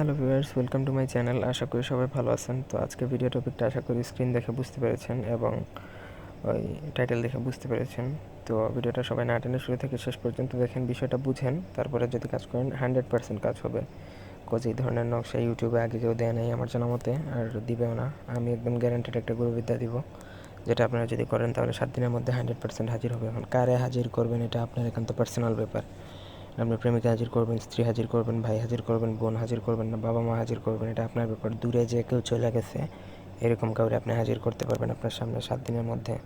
Hello viewers, welcome to my channel. আশা করি সবাই ভালো আছেন। তো আজকে ভিডিও টপিকটা আশা করি স্ক্রিন দেখে বুঝতে পেরেছেন এবং ওই টাইটেল দেখে বুঝতে পেরেছেন। তো ভিডিওটা সবাই না টেনে শুরু থেকে শেষ পর্যন্ত দেখেন, বিষয়টা বুঝেন। তারপরে যদি কাজ করেন হান্ড্রেড পার্সেন্ট কাজ হবে। কোচ এই ধরনের নকশা ইউটিউবে আগে কেউ দেয় নাই আমার জানা মতে, আর দিবেও না। আমি একদম গ্যারান্টেড একটা গুরুবিদ্যা দিব, যেটা আপনারা যদি করেন তাহলে সাত দিনের মধ্যে হান্ড্রেড পার্সেন্ট হাজির হবে। এখন কারে হাজির করবেন, এটা আপনার একান্ত পার্সোনাল ব্যাপার। আপনি প্রেমিকা হাজির করবেন, স্ত্রী হাজির করবেন, ভাই হাজির করবেন, বোন হাজির করবেন না, বাবা মা হাজির করবেন, এটা আপনার ব্যাপার। দূরে যে কেউ চলে গেছে, এরকম কাউরে আপনি হাজির করতে পারবেন আপনার সামনে সাত দিনের মধ্যে।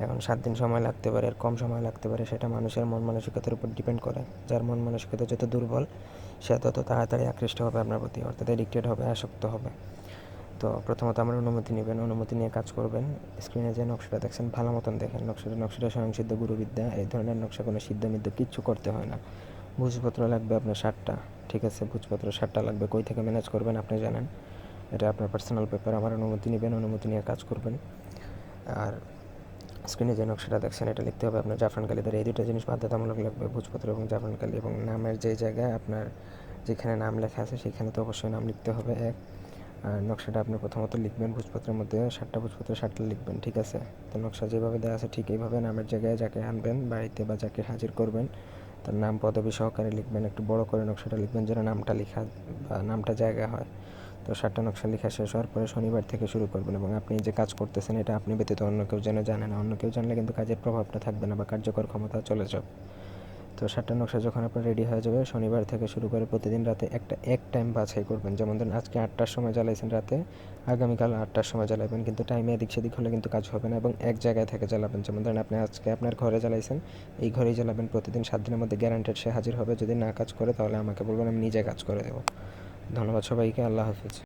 এখন সাত দিন সময় লাগতে পারে, আর কম সময় লাগতে পারে, সেটা মানুষের মন মানসিকতার উপর ডিপেন্ড করে। যার মন মানসিকতা যত দুর্বল, সে তত তাড়াতাড়ি আকৃষ্ট হবে আপনার প্রতি, অর্থাৎ এডিক্টেড হবে, আসক্ত হবে। তো প্রথমত আমার অনুমতি নেবেন, অনুমতি নিয়ে কাজ করবেন। স্ক্রিনে যে নকশাটা দেখছেন, ভালো মতন দেখেন। নকশাটা নকশাটা স্বয়ংসিদ্ধ গুরুবিদ্যা। এই ধরনের নকশা কোনো সিদ্ধ মিদ্ধ কিচ্ছু করতে হয় না। ভুজপত্র লাগবে আপনার ষাটটা, ঠিক আছে? ভুজপত্র ষাটটা লাগবে। কই থেকে ম্যানেজ করবেন আপনি জানেন। এটা আপনার পার্সোনাল পেপার আমার অনুমতি নেবেন, অনুমতি নিয়ে কাজ করবেন। আর স্ক্রিনে যে নকশাটা দেখছেন, এটা লিখতে হবে আপনার জাফরান কালিদের। এই দুটো জিনিস বাধ্যতামূলক লাগবে, ভোজপত্র এবং জাফরান কালি। এবং নামের যে জায়গায় আপনার যেখানে নাম লেখা আছে, সেখানে তো অবশ্যই নাম লিখতে হবে। এক নকশাটা আপনি প্রথমত লিখবেন ভোজপত্রের মধ্যে ষাটটা ভোজপত্র ষাটটা লিখবেন, ঠিক আছে? তো নকশা যেভাবে দেওয়া আছে ঠিক এইভাবে নামের জায়গায় যাকে আনবেন, বাড়িতে বা যাকে হাজির করবেন, তার নাম পদবী সহকারে লিখবেন, একটু বড় করে নকশাটা লিখবেন যেন নামটা লেখা বা নামটা জায়গা হয়। তো সাতটা নকশা লেখা শেষ হওয়ার পরে শনিবার থেকে শুরু করবেন এবং আপনি যে কাজ করতেছেন, এটা আপনি ব্যতীত অন্য কেউ যেন জানে না। অন্য কেউ জানলে কিন্তু কাজের প্রভাবটা থাকবে না বা কার্যকর ক্ষমতা চলে যাবে। তো সাতটা নকশা যখন আপনার রেডি হয়ে যাবে, শনিবার থেকে শুরু করে প্রতিদিন রাতে একটা, এক টাইম বাছাই করবেন। যেমন ধরুন আজকে আটটার সময় জ্বালাইছেন রাতে, আগামীকাল আটটার সময় জ্বালাবেন কিন্তু টাইমে এদিক সেদিক হলে কিন্তু কাজ হবে না এবং এক জায়গায় থেকে জ্বালাবেন। যেমন ধরেন আপনি আজকে আপনার ঘরে জ্বালাইছেন, এই ঘরেই জ্বালাবেন প্রতিদিন সাত দিনের মধ্যে গ্যারান্টেড সে হাজির হবে। যদি না কাজ করে তাহলে আমাকে বলবেন, আমি নিজে কাজ করে দেবো। ধন্যবাদ সবাইকে, আল্লাহ হাফিজ।